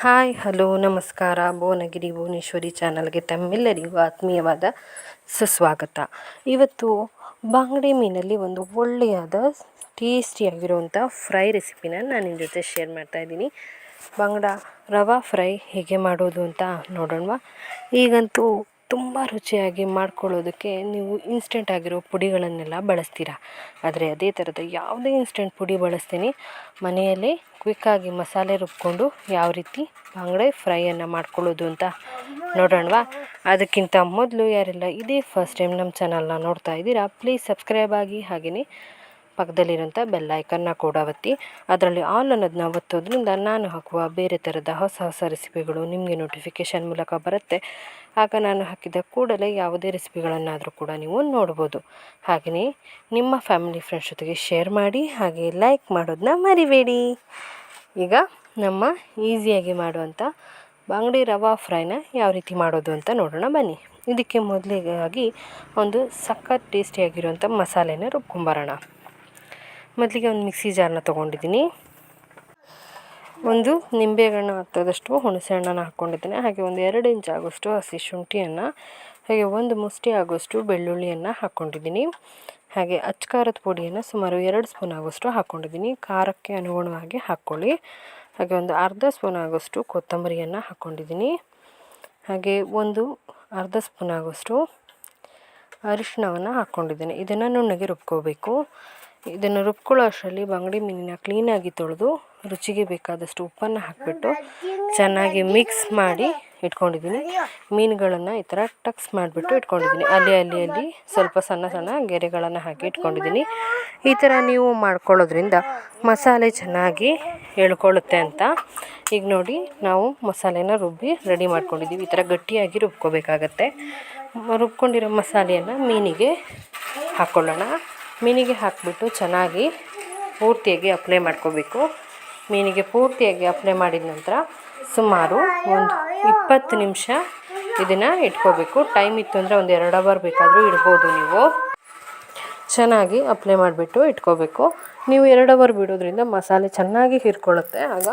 Hi, hello, ನಮಸ್ಕಾರ. ಭುವನಗಿರಿ ಭುವನೇಶ್ವರಿ ಚಾನಲ್ಗೆ ತಮ್ಮೆಲ್ಲರಿಗೂ ಆತ್ಮೀಯವಾದ ಸುಸ್ವಾಗತ. ಇವತ್ತು ಬಂಗಡೆ ಮೀನಲ್ಲಿ ಒಂದು ಒಳ್ಳೆಯದ ಟೇಸ್ಟಿಯಾಗಿರುವಂಥ ಫ್ರೈ ರೆಸಿಪಿನ ನಾನು ನಿಮ್ಮ ಜೊತೆ ಶೇರ್ ಮಾಡ್ತಾ ಇದ್ದೀನಿ. ಬಂಗಡ ರವಾ ಫ್ರೈ ಹೇಗೆ ಮಾಡೋದು ಅಂತ ನೋಡೋಣವಾ. ಈಗಂತೂ ತುಂಬ ರುಚಿಯಾಗಿ ಮಾಡ್ಕೊಳ್ಳೋದಕ್ಕೆ ನೀವು ಇನ್ಸ್ಟೆಂಟ್ ಆಗಿರೋ ಪುಡಿಗಳನ್ನೆಲ್ಲ ಬಳಸ್ತೀರ? ಆದರೆ ಅದೇ ಥರದ ಯಾವುದೇ ಇನ್ಸ್ಟೆಂಟ್ ಪುಡಿ ಬಳಸ್ತೀನಿ. ಮನೆಯಲ್ಲೇ ಕ್ವಿಕ್ಕಾಗಿ ಮಸಾಲೆ ರುಬ್ಕೊಂಡು ಯಾವ ರೀತಿ ಬಂಗಡೆ ಫ್ರೈಯನ್ನು ಮಾಡ್ಕೊಳ್ಳೋದು ಅಂತ ನೋಡೋಣವಾ? ಅದಕ್ಕಿಂತ ಮೊದಲು ಯಾರೆಲ್ಲ ಇದೇ ಫಸ್ಟ್ ಟೈಮ್ ನಮ್ಮ ಚಾನಲ್ನ ನೋಡ್ತಾ ಇದ್ದೀರಾ ಪ್ಲೀಸ್ ಸಬ್ಸ್ಕ್ರೈಬ್ ಆಗಿ ಹಾಗೆಯೇ ಪಕ್ಕದಲ್ಲಿರೋಂಥ ಬೆಲ್ ಐಕನ್ನ ಕೂಡ ಒತ್ತಿ ಅದರಲ್ಲಿ ಆಲ್ ಅನ್ನೋದನ್ನ ಒತ್ತೋದ್ರಿಂದ ನಾನು ಹಾಕುವ ಬೇರೆ ಥರದ ಹೊಸ ಹೊಸ ರೆಸಿಪಿಗಳು ನಿಮಗೆ ನೋಟಿಫಿಕೇಷನ್ ಮೂಲಕ ಬರುತ್ತೆ. ಆಗ ನಾನು ಹಾಕಿದ ಕೂಡಲೇ ಯಾವುದೇ ರೆಸಿಪಿಗಳನ್ನಾದರೂ ಕೂಡ ನೀವು ನೋಡ್ಬೋದು. ಹಾಗೆಯೇ ನಿಮ್ಮ ಫ್ಯಾಮಿಲಿ ಫ್ರೆಂಡ್ಸ್ ಜೊತೆಗೆ ಶೇರ್ ಮಾಡಿ, ಹಾಗೆ ಲೈಕ್ ಮಾಡೋದನ್ನ ಮರಿಬೇಡಿ. ಈಗ ನಮ್ಮ ಈಸಿಯಾಗಿ ಮಾಡುವಂಥ ಬಂಗಡಿ ರವಾ ಫ್ರೈನ ಯಾವ ರೀತಿ ಮಾಡೋದು ಅಂತ ನೋಡೋಣ ಬನ್ನಿ. ಇದಕ್ಕೆ ಮೊದಲಿಗಾಗಿ ಒಂದು ಸಖತ್ ಟೇಸ್ಟಿಯಾಗಿರುವಂಥ ಮಸಾಲೆನ ರುಬ್ಕೊಂಬರೋಣ. ಮೊದಲಿಗೆ ಒಂದು ಮಿಕ್ಸಿ ಜಾರನ್ನ ತೊಗೊಂಡಿದ್ದೀನಿ. ಒಂದು ನಿಂಬೆಹಣ್ಣು ಹತ್ತದಷ್ಟು ಹುಣಸೆ ಹಣ್ಣನ್ನು ಹಾಕ್ಕೊಂಡಿದ್ದೀನಿ ಹಾಗೆ ಒಂದು ಎರಡು ಇಂಚ್ ಆಗೋಷ್ಟು ಹಸಿ ಶುಂಠಿಯನ್ನು, ಹಾಗೆ ಒಂದು ಮುಷ್ಟಿ ಆಗೋಷ್ಟು ಬೆಳ್ಳುಳ್ಳಿಯನ್ನು ಹಾಕ್ಕೊಂಡಿದ್ದೀನಿ ಹಾಗೆ ಅಚ್ಕಾರದ ಪುಡಿಯನ್ನು ಸುಮಾರು ಎರಡು ಸ್ಪೂನ್ ಆಗೋಷ್ಟು ಹಾಕ್ಕೊಂಡಿದ್ದೀನಿ ಖಾರಕ್ಕೆ ಅನುಗುಣವಾಗಿ ಹಾಕ್ಕೊಳ್ಳಿ. ಹಾಗೆ ಒಂದು ಅರ್ಧ ಸ್ಪೂನ್ ಆಗೋಷ್ಟು ಕೊತ್ತಂಬರಿಯನ್ನು ಹಾಕ್ಕೊಂಡಿದ್ದೀನಿ ಹಾಗೆ ಒಂದು ಅರ್ಧ ಸ್ಪೂನ್ ಆಗೋಷ್ಟು ಅರಿಶಿಣವನ್ನು ಹಾಕ್ಕೊಂಡಿದ್ದೀನಿ ಇದನ್ನು ನುಣ್ಣಗೆ ರುಬ್ಕೋಬೇಕು. ಇದನ್ನು ರುಬ್ಕೊಳ್ಳೋ ಅಷ್ಟರಲ್ಲಿ ಬಂಗಡಿ ಮೀನನ್ನ ಕ್ಲೀನಾಗಿ ತೊಳೆದು ರುಚಿಗೆ ಬೇಕಾದಷ್ಟು ಉಪ್ಪನ್ನು ಹಾಕಿಬಿಟ್ಟು ಚೆನ್ನಾಗಿ ಮಿಕ್ಸ್ ಮಾಡಿ ಇಟ್ಕೊಂಡಿದ್ದೀನಿ. ಮೀನುಗಳನ್ನು ಈ ಥರ ಟಕ್ಸ್ ಮಾಡಿಬಿಟ್ಟು ಇಟ್ಕೊಂಡಿದ್ದೀನಿ. ಅಲ್ಲಿ ಅಲ್ಲಿ ಅಲ್ಲಿ ಸ್ವಲ್ಪ ಸಣ್ಣ ಸಣ್ಣ ಗೆರೆಗಳನ್ನು ಹಾಕಿ ಇಟ್ಕೊಂಡಿದ್ದೀನಿ. ಈ ಥರ ನೀವು ಮಾಡ್ಕೊಳ್ಳೋದ್ರಿಂದ ಮಸಾಲೆ ಚೆನ್ನಾಗಿ ಎಳ್ಕೊಳ್ಳುತ್ತೆ ಅಂತ. ಈಗ ನೋಡಿ, ನಾವು ಮಸಾಲೆನ ರುಬ್ಬಿ ರೆಡಿ ಮಾಡ್ಕೊಂಡಿದ್ದೀವಿ. ಈ ಥರ ಗಟ್ಟಿಯಾಗಿ ರುಬ್ಕೋಬೇಕಾಗತ್ತೆ. ರುಬ್ಕೊಂಡಿರೋ ಮಸಾಲೆಯನ್ನು ಮೀನಿಗೆ ಹಾಕ್ಕೊಳ್ಳೋಣ. ಮೀನಿಗೆ ಹಾಕಿಬಿಟ್ಟು ಚೆನ್ನಾಗಿ ಪೂರ್ತಿಯಾಗಿ ಅಪ್ಲೈ ಮಾಡ್ಕೋಬೇಕು. ಮೀನಿಗೆ ಪೂರ್ತಿಯಾಗಿ ಅಪ್ಲೈ ಮಾಡಿದ ನಂತರ ಸುಮಾರು ಒಂದು ಇಪ್ಪತ್ತು ನಿಮಿಷ ಇದನ್ನು ಇಟ್ಕೋಬೇಕು. ಟೈಮ್ ಇತ್ತು ಅಂದರೆ ಒಂದು ಎರಡು ಅವರ್ ಬೇಕಾದರೂ ಇಡ್ಬೋದು ನೀವು. ಚೆನ್ನಾಗಿ ಅಪ್ಲೈ ಮಾಡಿಬಿಟ್ಟು ಇಟ್ಕೋಬೇಕು. ನೀವು ಎರಡು ಅವರ್ ಬಿಡೋದ್ರಿಂದ ಮಸಾಲೆ ಚೆನ್ನಾಗಿ ಹಿರ್ಕೊಳ್ಳುತ್ತೆ. ಆಗ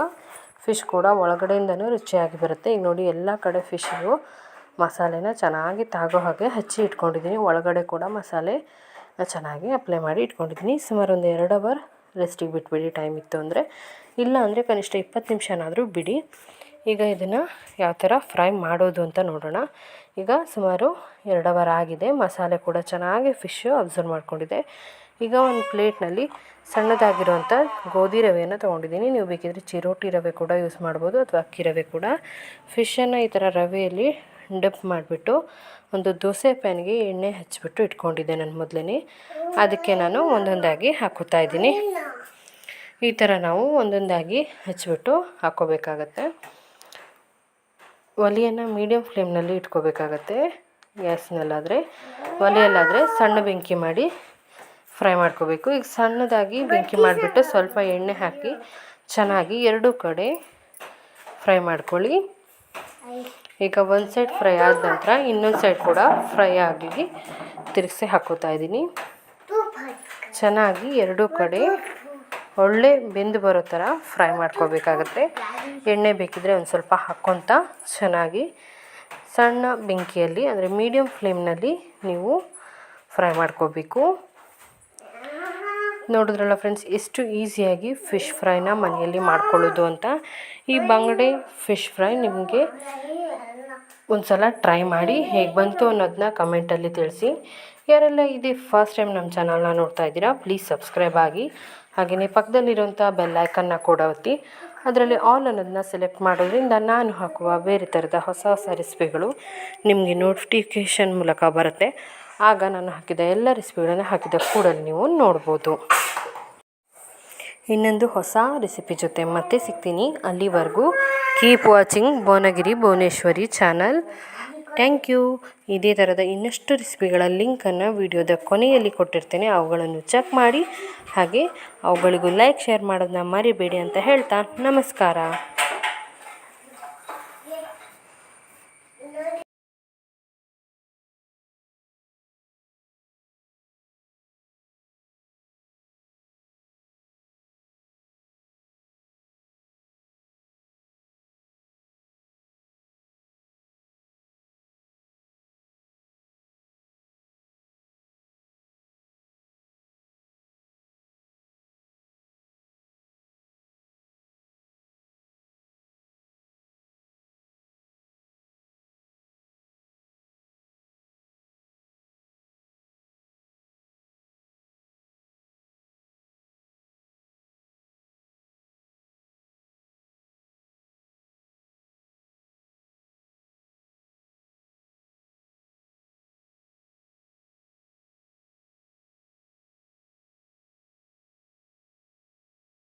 ಫಿಶ್ ಕೂಡ ಒಳಗಡೆಯಿಂದನೂ ರುಚಿಯಾಗಿ ಬರುತ್ತೆ. ಈಗ ನೋಡಿ, ಎಲ್ಲ ಕಡೆ ಫಿಶ್ಗೂ ಮಸಾಲೆನ ಚೆನ್ನಾಗಿ ತಾಗೋ ಹಾಗೆ ಹಚ್ಚಿ ಇಟ್ಕೊಂಡಿದ್ದೀನಿ. ಒಳಗಡೆ ಕೂಡ ಮಸಾಲೆ ಚೆನ್ನಾಗಿ ಅಪ್ಲೈ ಮಾಡಿ ಇಟ್ಕೊಂಡಿದ್ದೀನಿ. ಸುಮಾರು ಒಂದು ಎರಡು ಅವರ್ ರೆಸ್ಟಿಗೆ ಬಿಟ್ಬಿಡಿ ಟೈಮ್ ಇತ್ತು ಅಂದರೆ. ಇಲ್ಲ ಅಂದರೆ ಕನಿಷ್ಠ ಇಪ್ಪತ್ತು ನಿಮಿಷನಾದರೂ ಬಿಡಿ. ಈಗ ಇದನ್ನು ಯಾವ ಥರ ಫ್ರೈ ಮಾಡೋದು ಅಂತ ನೋಡೋಣ. ಈಗ ಸುಮಾರು ಎರಡು ಅವರ್ ಆಗಿದೆ. ಮಸಾಲೆ ಕೂಡ ಚೆನ್ನಾಗಿ ಫಿಶ್ಶು ಅಬ್ಸರ್ವ್ ಮಾಡ್ಕೊಂಡಿದೆ ಈಗ ಒಂದು ಪ್ಲೇಟ್ನಲ್ಲಿ ಸಣ್ಣದಾಗಿರುವಂಥ ಗೋಧಿ ರವೆಯನ್ನು ತೊಗೊಂಡಿದ್ದೀನಿ. ನೀವು ಬೇಕಿದ್ರೆ ಚಿರೋಟಿ ರವೆ ಕೂಡ ಯೂಸ್ ಮಾಡ್ಬೋದು ಅಥವಾ ಅಕ್ಕಿ ರವೆ ಕೂಡ. ಫಿಶನ್ನು ಈ ಥರ ರವೆಯಲ್ಲಿ ಡಪ್ ಮಾಡಿಬಿಟ್ಟು ಒಂದು ದೋಸೆ ಪ್ಯಾನ್ಗೆ ಎಣ್ಣೆ ಹಚ್ಚಿಬಿಟ್ಟು ಇಟ್ಕೊಂಡಿದ್ದೆ ನಾನು ಮೊದಲೇ ಅದಕ್ಕೆ ನಾನು ಒಂದೊಂದಾಗಿ ಹಾಕೋತಾ ಇದ್ದೀನಿ. ಈ ಥರ ನಾವು ಒಂದೊಂದಾಗಿ ಹಚ್ಚಿಬಿಟ್ಟು ಹಾಕೋಬೇಕಾಗತ್ತೆ. ಒಲೆಯನ್ನು ಮೀಡಿಯಮ್ ಫ್ಲೇಮ್ನಲ್ಲಿ ಇಟ್ಕೋಬೇಕಾಗತ್ತೆ. ಗ್ಯಾಸ್ನಲ್ಲಾದರೆ ಒಲೆಯಲ್ಲಾದರೆ ಸಣ್ಣ ಬೆಂಕಿ ಮಾಡಿ ಫ್ರೈ ಮಾಡ್ಕೋಬೇಕು. ಈಗ ಸಣ್ಣದಾಗಿ ಬೆಂಕಿ ಮಾಡಿಬಿಟ್ಟು ಸ್ವಲ್ಪ ಎಣ್ಣೆ ಹಾಕಿ ಚೆನ್ನಾಗಿ ಎರಡೂ ಕಡೆ ಫ್ರೈ ಮಾಡ್ಕೊಳ್ಳಿ. ಈಗ ಒಂದು ಸೈಡ್ ಫ್ರೈ ಆದ ನಂತರ ಇನ್ನೊಂದು ಸೈಡ್ ಕೂಡ ಫ್ರೈ ಆಗಿ ತಿರುಗಿಸಿ ಹಾಕೋತಾ ಇದ್ದೀನಿ. ಚೆನ್ನಾಗಿ ಎರಡೂ ಕಡೆ ಒಳ್ಳೆ ಬೆಂದು ಬರೋ ಥರ ಫ್ರೈ ಮಾಡ್ಕೋಬೇಕಾಗತ್ತೆ. ಎಣ್ಣೆ ಬೇಕಿದ್ರೆ ಒಂದು ಸ್ವಲ್ಪ ಹಾಕ್ಕೊತ ಚೆನ್ನಾಗಿ ಸಣ್ಣ ಬೆಂಕಿಯಲ್ಲಿ, ಅಂದರೆ ಮೀಡಿಯಮ್ ಫ್ಲೇಮ್ನಲ್ಲಿ ನೀವು ಫ್ರೈ ಮಾಡ್ಕೋಬೇಕು. ನೋಡಿದ್ರಲ್ಲ ಫ್ರೆಂಡ್ಸ್ ಎಷ್ಟು ಈಸಿಯಾಗಿ ಫಿಶ್ ಫ್ರೈನ ಮನೆಯಲ್ಲಿ ಮಾಡ್ಕೊಳ್ಳೋದು ಅಂತ. ಈ ಬಂಗಡೆ ಫಿಶ್ ಫ್ರೈ ನಿಮಗೆ ಒಂದು ಸಲ ಟ್ರೈ ಮಾಡಿ ಹೇಗೆ ಬಂತು ಅನ್ನೋದನ್ನ ಕಮೆಂಟಲ್ಲಿ ತಿಳಿಸಿ. ಯಾರೆಲ್ಲ ಇದೇ ಫಸ್ಟ್ ಟೈಮ್ ನಮ್ಮ ಚಾನಲ್ನ ನೋಡ್ತಾ ಇದ್ದೀರಾ ಪ್ಲೀಸ್ ಸಬ್ಸ್ಕ್ರೈಬ್ ಆಗಿ. ಹಾಗೆಯೇ ಪಕ್ಕದಲ್ಲಿರುವಂಥ ಬೆಲ್ ಕೂಡ ಒತ್ತಿ. ಅದರಲ್ಲಿ ಆಲ್ ಅನ್ನೋದನ್ನ ಸೆಲೆಕ್ಟ್ ಮಾಡೋದ್ರಿಂದ ನಾನು ಹಾಕುವ ಬೇರೆ ಥರದ ಹೊಸ ಹೊಸ ರೆಸಿಪಿಗಳು ನಿಮಗೆ ನೋಟಿಫಿಕೇಷನ್ ಮೂಲಕ ಬರುತ್ತೆ. ಆಗ ನಾನು ಹಾಕಿದ ಎಲ್ಲ ರೆಸಿಪಿಗಳನ್ನು ಹಾಕಿದ ಕೂಡಲೇ ನೀವು ನೋಡ್ಬೋದು. ಇನ್ನೊಂದು ಹೊಸ ರೆಸಿಪಿ ಜೊತೆ ಮತ್ತೆ ಸಿಗ್ತೀನಿ ಅಲ್ಲಿವರೆಗೂ. Keep watching Bhuvanagiri Bhuvaneshwari channel thank you ಇದೇ ಥರದ ಇನ್ನಷ್ಟು ರೆಸಿಪಿಗಳ ಲಿಂಕನ್ನು ವಿಡಿಯೋದ ಕೊನೆಯಲ್ಲಿ ಕೊಟ್ಟಿರ್ತೇನೆ. ಅವುಗಳನ್ನು ಚೆಕ್ ಮಾಡಿ. ಹಾಗೆ ಅವುಗಳಿಗೂ ಲೈಕ್ ಶೇರ್ ಮಾಡೋದನ್ನ ಮರಿಬೇಡಿ ಅಂತ ಹೇಳ್ತಾ ನಮಸ್ಕಾರ.